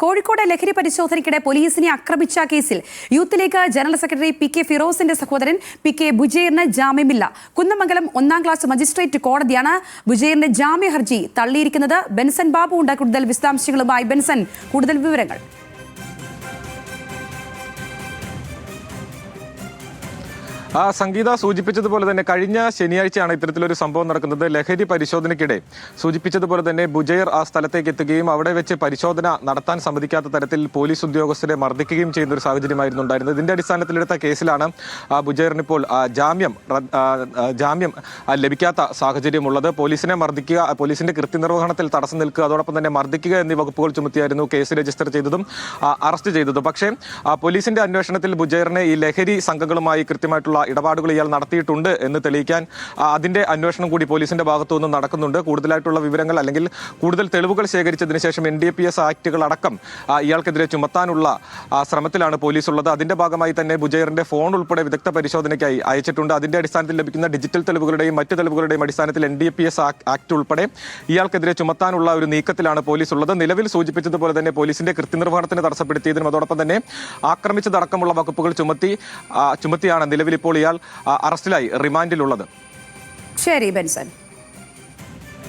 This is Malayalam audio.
കോഴിക്കോട് ലഹരി പരിശോധനയ്ക്കിടെ പോലീസിനെ ആക്രമിച്ച കേസിൽ youth league general secretary P K ഫിറോസിന്റെ സഹോദരൻ പി കെ ബുജൈറിന് ജാമ്യമില്ല. കുന്നമംഗലം ഒന്നാം ക്ലാസ് മജിസ്ട്രേറ്റ് കോടതിയാണ് ബുജൈറിന്റെ ജാമ്യ ഹർജി തള്ളിയിരിക്കുന്നത്. ബെൻസൻ ബാബു ഉണ്ട്. കൂടുതൽ വിശദാംശങ്ങളുമായി ബെൻസൺ കൂടുതൽ വിവരങ്ങൾ. സംഗീത സൂചിപ്പിച്ചതുപോലെ തന്നെ കഴിഞ്ഞ ശനിയാഴ്ചയാണ് ഇത്തരത്തിലൊരു സംഭവം നടക്കുന്നത്. ലഹരി പരിശോധനയ്ക്കിടെ സൂചിപ്പിച്ചതുപോലെ തന്നെ ബുജയർ ആ സ്ഥലത്തേക്ക് എത്തുകയും അവിടെ വെച്ച് പരിശോധന നടത്താൻ സമ്മതിക്കാത്ത തരത്തിൽ പോലീസ് ഉദ്യോഗസ്ഥരെ മർദ്ദിക്കുകയും ചെയ്യുന്ന ഒരു സാഹചര്യമായിരുന്നു ഉണ്ടായിരുന്നത്. ഇതിന്റെ അടിസ്ഥാനത്തിലെടുത്ത കേസിലാണ് ആ ബുജൈറിന് ഇപ്പോൾ ജാമ്യം ആ, ആ, ജാമ്യം ലഭിക്കാത്ത സാഹചര്യമുള്ളത്. പോലീസിനെ മർദ്ദിക്കുക ആ, പോലീസിന്റെ കൃത്യനിർവഹണത്തിൽ തടസ്സം നിൽക്കുക അതോടൊപ്പം തന്നെ മർദ്ദിക്കുക എന്നീ വകുപ്പുകൾ ചുമത്തിയായിരുന്നു കേസ് രജിസ്റ്റർ ചെയ്തതും അറസ്റ്റ് ചെയ്തതും. പക്ഷേ പോലീസിന്റെ അന്വേഷണത്തിൽ ബുജൈറിനെ ഈ ലഹരി സംഘങ്ങളുമായി കൃത്യമായിട്ടുള്ള ഇടപാടുകൾ ഇയാൾ നടത്തിയിട്ടുണ്ട് എന്ന് തെളിയിക്കാൻ അതിന്റെ അന്വേഷണം കൂടി പോലീസിന്റെ ഭാഗത്തു നിന്ന് നടക്കുന്നുണ്ട്. കൂടുതലായിട്ടുള്ള വിവരങ്ങൾ അല്ലെങ്കിൽ കൂടുതൽ തെളിവുകൾ ശേഖരിച്ചതിന് ശേഷം എൻ ഡി പി എസ് ആക്ടുകൾ അടക്കം ഇയാൾക്കെതിരെ ചുമത്താനുള്ള ശ്രമത്തിലാണ് പോലീസ് ഉള്ളത് അതിന്റെ ഭാഗമായി തന്നെ ബുജൈറിന്റെ ഫോൺ ഉൾപ്പെടെ വിദഗ്ധ പരിശോധനയ്ക്കായി അയച്ചിട്ടുണ്ട്. അതിന്റെ അടിസ്ഥാനത്തിൽ ലഭിക്കുന്ന ഡിജിറ്റൽ തെളിവുകളുടെയും മറ്റ് തെളിവുകളുടെയും അടിസ്ഥാനത്തിൽ N D A P S act ഉൾപ്പെടെ ഇയാൾക്കെതിരെ ചുമത്താനുള്ള ഒരു നീക്കത്തിലാണ് പോലീസ് ഉള്ളത് നിലവിൽ സൂചിപ്പിച്ചതുപോലെ തന്നെ പോലീസിന്റെ കൃത്യനിർവഹണത്തിന് തടസ്സപ്പെടുത്തിയതിനും അതോടൊപ്പം തന്നെ ആക്രമിച്ചതടക്കമുള്ള വകുപ്പുകൾ ചുമത്തി ചുമത്തിയാണ് നിലവിൽ ഇപ്പോൾ ഇയാൾ ആ, അറസ്റ്റിലായി റിമാൻഡിലുള്ളത്. ശരി ബെൻസൺ